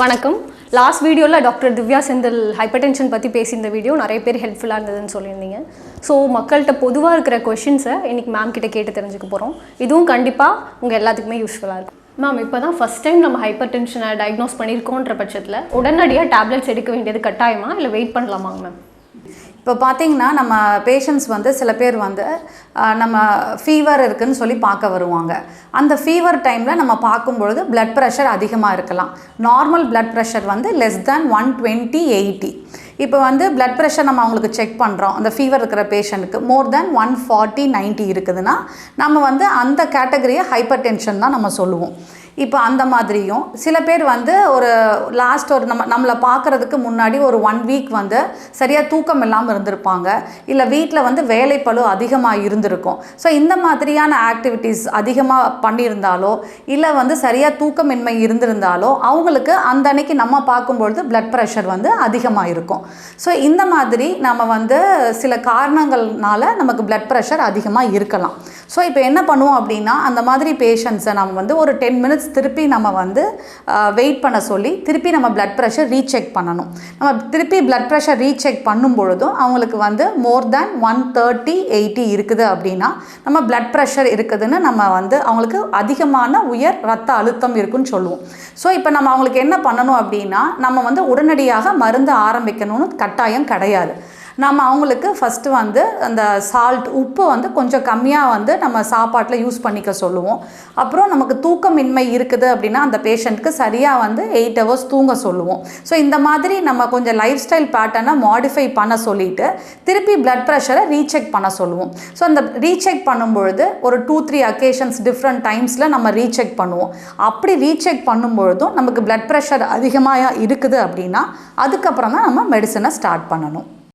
வணக்கம். லாஸ்ட் வீடியோவில் doctor Divya Senthil hypertension பற்றி பேசியிருந்த வீடியோ நிறைய பேர் ஹெல்ப்ஃபுல்லாக இருந்ததுன்னு சொல்லியிருந்தீங்க. ஸோ மக்கள்கிட்ட பொதுவாக இருக்கிற கொஷின்ஸை இன்னைக்கு மேம் கிட்ட கேட்டு தெரிஞ்சுக்க போகிறோம் இதுவும் கண்டிப்பாக உங்கள் எல்லாத்துக்குமே யூஸ்ஃபுல்லாக இருக்கும். மேம் இப்போ தான் ஃபஸ்ட் டைம் நம்ம ஹைப்பர் டென்ஷனை டயக்னோஸ் பண்ணியிருக்கோன்ற பட்சத்தில் உடனடியாக டேப்லெட்ஸ் எடுக்க வேண்டியது கட்டாயமா? இல்லை வெயிட் பண்ணலாமாங்க மேம் இப்போ பார்த்தீங்கன்னா நம்ம பேஷண்ட்ஸ் வந்து சில பேர் வந்து நம்ம ஃபீவர் இருக்குன்னு சொல்லி பார்க்க வருவாங்க. அந்த ஃபீவர் டைமில் நம்ம பார்க்கும்பொழுது பிளட் ப்ரெஷர் அதிகமாக இருக்கலாம். நார்மல் பிளட் ப்ரெஷர் வந்து less than one twenty eighty இப்போ வந்து பிளட் ப்ரெஷர் நம்ம அவங்களுக்கு செக் பண்ணுறோம் அந்த ஃபீவர் இருக்கிற பேஷண்ட்டுக்கு more than one forty ninety இருக்குதுன்னா நம்ம வந்து அந்த கேட்டகரியை ஹைப்பர் டென்ஷன் தான் நம்ம சொல்லுவோம். இப்போ அந்த மாதிரியும் சில பேர் வந்து ஒரு லாஸ்ட் ஒரு நம்ம நம்மளை பார்க்குறதுக்கு முன்னாடி ஒரு ஒன் வீக் வந்து சரியாக தூக்கம் இல்லாமல் இருந்திருப்பாங்க. இல்லை வீட்டில் வந்து வேலைப்பழு அதிகமாக இருந்திருக்கும். ஸோ இந்த மாதிரியான ஆக்டிவிட்டீஸ் அதிகமாக பண்ணியிருந்தாலோ இல்லை வந்து சரியாக தூக்கமின்மை இருந்திருந்தாலோ அவங்களுக்கு அந்த அன்னைக்கு நம்ம பார்க்கும்பொழுது ப்ளட் ப்ரெஷர் வந்து அதிகமாக இருக்கும். ஸோ இந்த மாதிரி நம்ம வந்து சில காரணங்கள்னால நமக்கு பிளட் ப்ரெஷர் அதிகமாக இருக்கலாம். ஸோ இப்போ என்ன பண்ணுவோம் அப்படின்னா அந்த மாதிரி பேஷண்ட்ஸை நம்ம வந்து ஒரு டென் மினிட்ஸ் திருப்பி நம்ம வந்து வெயிட் பண்ண சொல்லி திருப்பி நம்ம பிளட் ப்ரெஷர் ரீசெக் பண்ணணும். நம்ம திருப்பி பிளட் ப்ரெஷர் ரீசெக் பண்ணும் பொழுதும் அவங்களுக்கு வந்து more than one thirty eighty இருக்குது அப்படின்னா நம்ம பிளட் ப்ரெஷர் இருக்குதுன்னு நம்ம வந்து அவங்களுக்கு அதிகமான உயர் ரத்த அழுத்தம் இருக்குன்னு சொல்லுவோம். ஸோ இப்போ நம்ம அவங்களுக்கு என்ன பண்ணணும் அப்படின்னா நம்ம வந்து உடனடியாக மருந்து ஆரம்பிக்கணும். கட்டாயம் கிடையாது. நம்ம அவங்களுக்கு ஃபஸ்ட்டு வந்து அந்த சால்ட் உப்பு வந்து கொஞ்சம் கம்மியாக வந்து நம்ம சாப்பாட்டில் யூஸ் பண்ணிக்க சொல்லுவோம். அப்புறம் நமக்கு தூக்கமின்மை இருக்குது அப்படின்னா அந்த பேஷண்ட்க்கு சரியாக வந்து எயிட் ஹவர்ஸ் தூங்க சொல்லுவோம். ஸோ இந்த மாதிரி நம்ம கொஞ்சம் லைஃப் ஸ்டைல் பேட்டர்னை மாடிஃபை பண்ண சொல்லிட்டு திருப்பி பிளட் ப்ரெஷரை ரீசெக் பண்ண சொல்லுவோம். ஸோ அந்த ரீசெக் பண்ணும்பொழுது ஒரு டூ த்ரீ அக்கேஷன்ஸ் டிஃப்ரெண்ட் டைம்ஸில் நம்ம ரீசெக் பண்ணுவோம். அப்படி ரீசெக் பண்ணும்பொழுதும் நமக்கு பிளட் ப்ரெஷர் அதிகமாக இருக்குது அப்படின்னா அதுக்கப்புறம் தான் நம்ம மெடிசனை ஸ்டார்ட் பண்ணணும்.